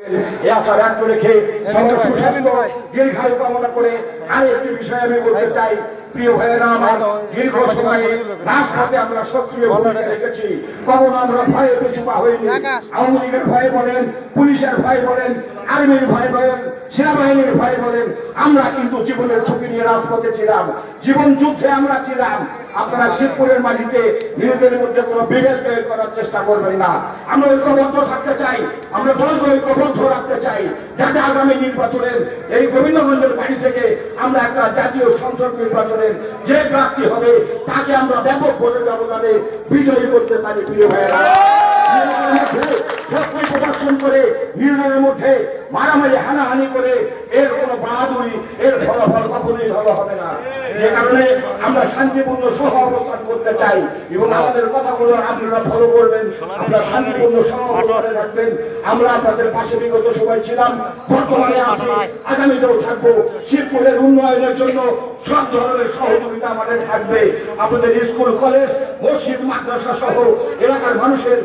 এ আশা ব্যক্ত রেখে সুস্বাস্থ্য দীর্ঘায়ু কামনা করে আরেকটি বিষয় আমি বলতে চাই। প্রিয় ভাইয়েরা আমার দীর্ঘ সময়ে রাজপথে আমরা সক্রিয় ভূমিকা রেখেছি। কখনো আমরা ভয়ে পিছু পা হইনি আওয়ামী লীগের ভয়ে বলেন পুলিশের ভয় বলেন আর্মির ভয় বলেন সেনাবাহিনীর ভয় বলেন আমরা কিন্তু জীবনের ঝুঁকি নিয়ে রাজপথে ছিলাম। জীবন যুদ্ধে আমরা ছিলাম। আপনারা শিবপুরের মাটিতে নিজেদের মধ্যে কোনো বিভেদ তৈরি করার চেষ্টা করবেন না। আমরা ঐক্যবদ্ধ থাকতে চাই। আমরা রাখতে চাই। যাতে আগামী নির্বাচনের এই গোবিন্দগঞ্জের বাড়ি থেকে আমরা একটা জাতীয় সংসদ নির্বাচনের যে প্রার্থী হবে, তাকে আমরা ব্যাপক ভোটের ব্যবধানে বিজয়ী করতে পারি, প্রিয় ভাইয়েরা। শক্তি প্রদর্শন করে নিজেদের মধ্যে মারামারি, হানাহানি করে, এর কোনো বাহাদুরি এর ফলাফল কখনোই ভালো হবে না। যে কারণে আমরা শান্তিপূর্ণ সহ অবস্থান করতে চাই এবং আমাদের কথাগুলো আপনারা ফলো করবেন আমরা শান্তিপূর্ণ সহ অবস্থানে থাকবেন। আমরা আপনাদের পাশে বিগত সময় ছিলাম বর্তমানে আছি আগামীতেও থাকব। শিবপুরের উন্নয়নের জন্য সব ধরনের সহযোগিতা আমাদের থাকবে। আপনাদের স্কুল কলেজ মসজিদ মাদ্রাসা সহ এলাকার মানুষের